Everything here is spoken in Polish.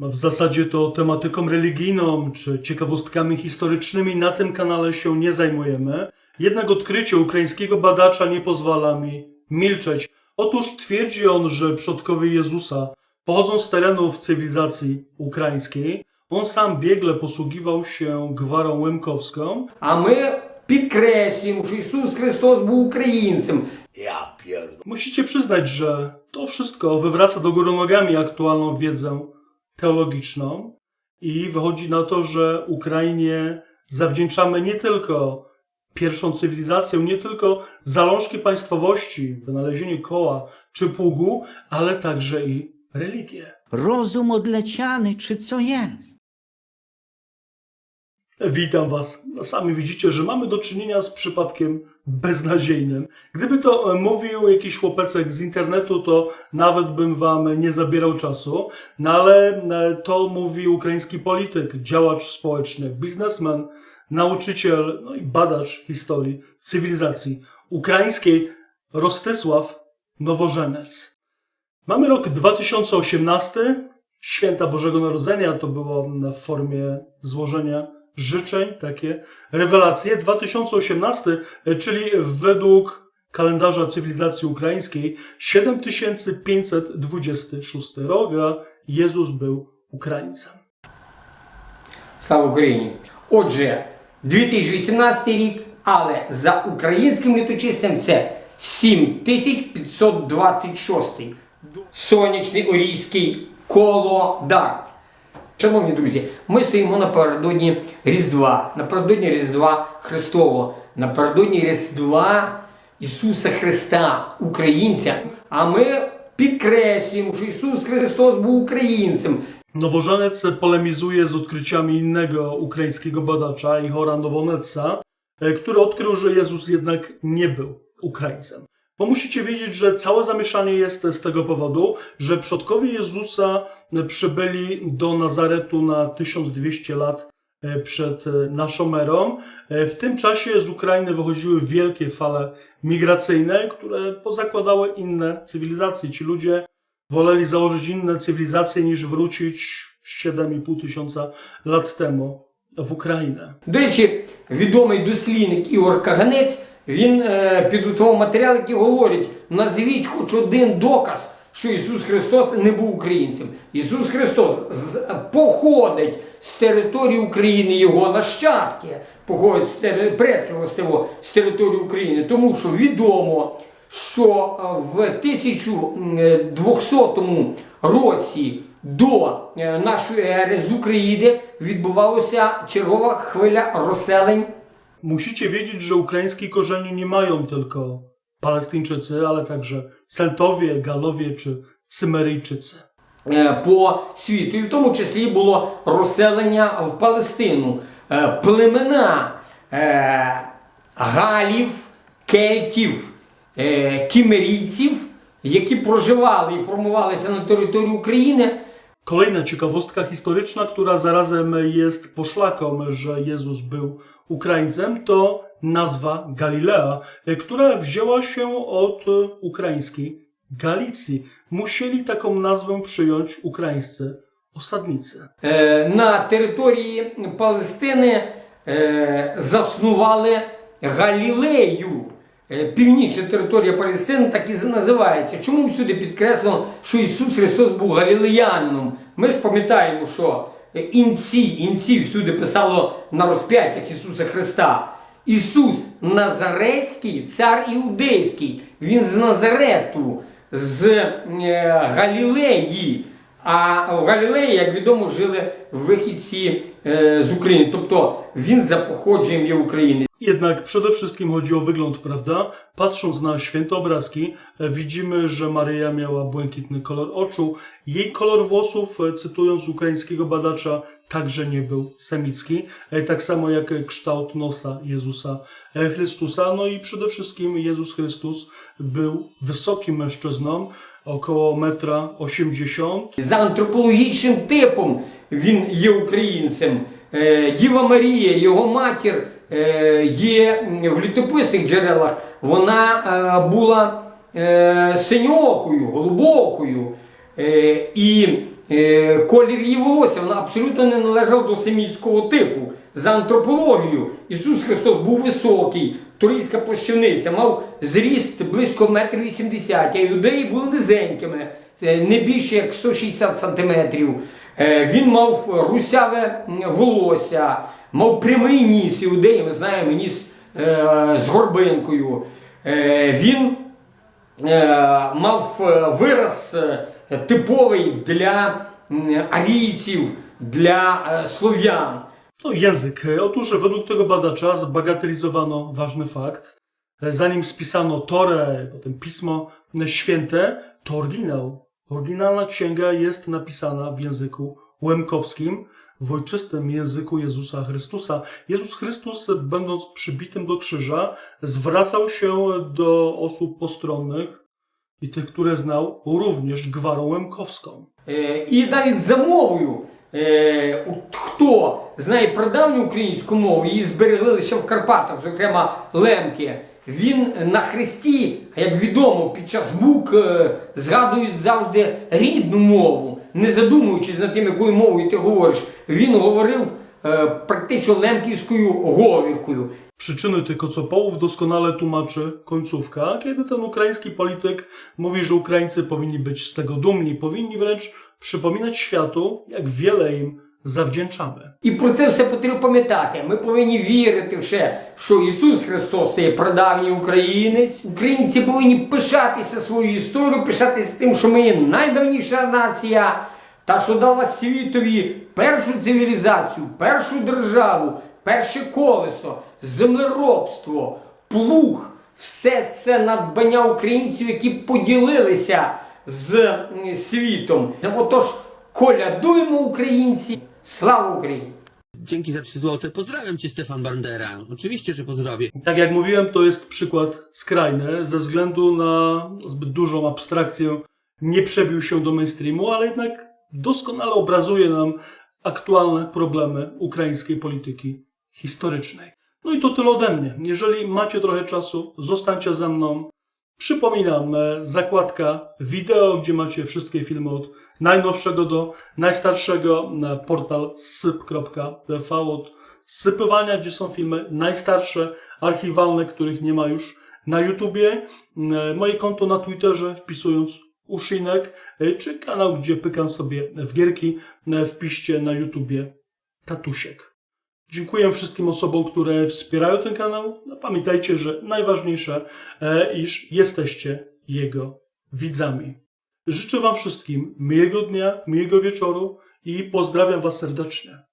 W zasadzie to tematyką religijną czy ciekawostkami historycznymi na tym kanale się nie zajmujemy. Jednak odkrycie ukraińskiego badacza nie pozwala mi milczeć. Otóż twierdzi on, że przodkowie Jezusa pochodzą z terenów cywilizacji ukraińskiej. On sam biegle posługiwał się gwarą łemkowską, А ми підкреслюємо, що Ісус Христос був українцем. Ja pierdolę. Musicie przyznać, że to wszystko wywraca do góry nogami aktualną wiedzę teologiczną i wychodzi na to, że Ukrainie zawdzięczamy nie tylko pierwszą cywilizację, nie tylko zalążki państwowości, wynalezienie koła czy pługu, ale także i religię. Rozum odleciany, czy co jest? Witam Was. No, Sami widzicie, że mamy do czynienia z przypadkiem beznadziejnym. Gdyby to e, mówił jakiś chłopecek z internetu, to nawet bym Wam nie zabierał czasu. No ale e, to mówi ukraiński polityk, działacz społeczny, biznesmen, nauczyciel, no i badacz historii cywilizacji ukraińskiej, Rostysław Nowożenec. Mamy rok 2018, święta Bożego Narodzenia, to było w formie złożenia życzeń, takie rewelacje. 2018, czyli według kalendarza cywilizacji ukraińskiej 7526 rok, a Jezus był Ukraińcem. Слава Україні! Отже, 2018 рік, але за українським літочистем це 7526. Сонячний Орійський колодар. Шановні друзі, ми стоїмо напередодні Різдва, напередодні Різдва Христового, напередодні Різдва Ісуса Христа, Українця. А ми підкреслюємо, що Ісус Христос був українцем. Nowożenec polemizuje z odkryciami innego ukraińskiego badacza, Ihora Nowonetsa, e, który odkrył, że Jezus jednak nie był Ukraińcem. Bo musicie wiedzieć, że całe zamieszanie jest z tego powodu, że przodkowie Jezusa przybyli do Nazaretu na 1200 lat e, przed e, naszą erą. E, W tym czasie z Ukrainy wychodziły wielkie fale migracyjne, które pozakładały inne cywilizacje. Ci ludzie woleli założyć inne cywilizacje niż wrócić 7,5 tysiąca lat temu w Ukrainę. До речі, відомий дослідник Ігор Каганець він е, підготував матеріал, який говорить: назвіть хоч один доказ, що Ісус Христос не був українцем. Ісус Христос походить з території України, його нащадки. Походять з тери- предки властиво з території України, тому що відомо, що е, в 1200 році до е, нашої ери з України відбувалася чергова хвиля розселень. Musicie wiedzieć, że ukraińskich korzeni nie mają tylko Palestyńczycy, ale także Celtowie, Galowie czy Cymeryjczycy. е, по світу. І в тому числі було розселення в Палестину. Е, Племена е, галів, кельтів, кімерійців, які проживали і формувалися на території України. Kolejna ciekawostka historyczna, która zarazem jest poszlaką, że Jezus był Ukraińcem, to nazwa Galilea, która wzięła się od ukraińskiej Galicji. Musieli taką nazwę przyjąć ukraińscy osadnicy. E, na terytorii Palestyny e, zasnowali Galileju, Північна територія Палестини так і називається. Чому всюди підкреслено, що Ісус Христос був галілеянином? Ми ж пам'ятаємо, що е, інці, інці всюди писало на розп'яттях Ісуса Христа. Ісус Назарецький, цар іудейський. Він з Назарету, з е, Галілеї. А в Галілеї, як відомо, жили вихідці е, з України. Тобто він за походженням є України. Jednak przede wszystkim chodzi o wygląd, prawda? Patrząc na święte obrazki, e, widzimy, że Maryja miała błękitny kolor oczu. Jej kolor włosów, e, cytując ukraińskiego badacza, także nie był semicki, e, tak samo jak e, kształt nosa Jezusa e, Chrystusa. No i przede wszystkim Jezus Chrystus był wysokim mężczyzną, około 1,80 m. За антропологічним типом він є українцем. Е, Діва Марія, його матір, е, є в літописних джерелах. Вона е, була синьокою, голубокою. Е, І колір її волосся, вона абсолютно не належала до семітського типу. За антропологією Ісус Христос був високий, турійська плащівниця, мав зріст близько 1,80 м, а юдеї були низенькими, е, не більше як 160 сантиметрів. Е, Він мав русяве волосся, мав прямий ніс, іудеї, ми знаємо, ніс е, з горбинкою. Він мав вираз типовий для арійців, для слов'ян. No, język. Otóż według tego badacza zbagatelizowano ważny fakt. Zanim spisano Torę, potem Pismo Święte, to oryginał. Oryginalna księga jest napisana w języku łemkowskim, w ojczystym języku Jezusa Chrystusa. Jezus Chrystus, będąc przybitym do krzyża, zwracał się do osób postronnych i tych, które znał, również gwarą łemkowską. E, I tak nawet zamówił e, u хто знає прадавню українську мову, її зберегли лише в Карпатах, зокрема Лемки. Він на хресті, як відомо, під час бук е, згадують завжди рідну мову, не задумуючись якою мовою ти говориш. Він говорив е, практично лемківською говіркою. Doskonale tłumaczy końcówka, kiedy ten ukraiński polityk mówi, że Ukraińcy powinni być z tego dumni, powinni wręcz przypominać światu, jak wiele im zawdzięczamy. І про це все потрібно пам'ятати. Ми повинні вірити в ще, що Ісус Христос це є прадавній українець. Українці повинні пишатися своєю історією, пишатися тим, що ми є найдавніша нація, та що дала світові першу цивілізацію, першу державу, перше колесо, землеробство, плуг. Все це надбання українців, які поділилися з світом. Отож, колядуємо українці, Sława Ukrainie! Dzięki za 3 zł. Pozdrawiam cię, Stefan Bandera. Oczywiście, że pozdrowię. Tak jak mówiłem, to jest przykład skrajny. Ze względu na zbyt dużą abstrakcję nie przebił się do mainstreamu, ale jednak doskonale obrazuje nam aktualne problemy ukraińskiej polityki historycznej. No i to tyle ode mnie. Jeżeli macie trochę czasu, zostańcie ze mną. Przypominam, e, zakładka wideo, gdzie macie wszystkie filmy od najnowszego do najstarszego, na portal syp.tv od sypywania, gdzie są filmy najstarsze, archiwalne, których nie ma już na YouTubie, e, moje konto na Twitterze, wpisując Uszynek, e, czy kanał, gdzie pykam sobie w gierki, e, wpiszcie na YouTubie Tatusiek. Dziękuję wszystkim osobom, które wspierają ten kanał. No, pamiętajcie, że najważniejsze, e, iż jesteście jego widzami. Życzę Wam wszystkim miłego dnia, miłego wieczoru i pozdrawiam Was serdecznie.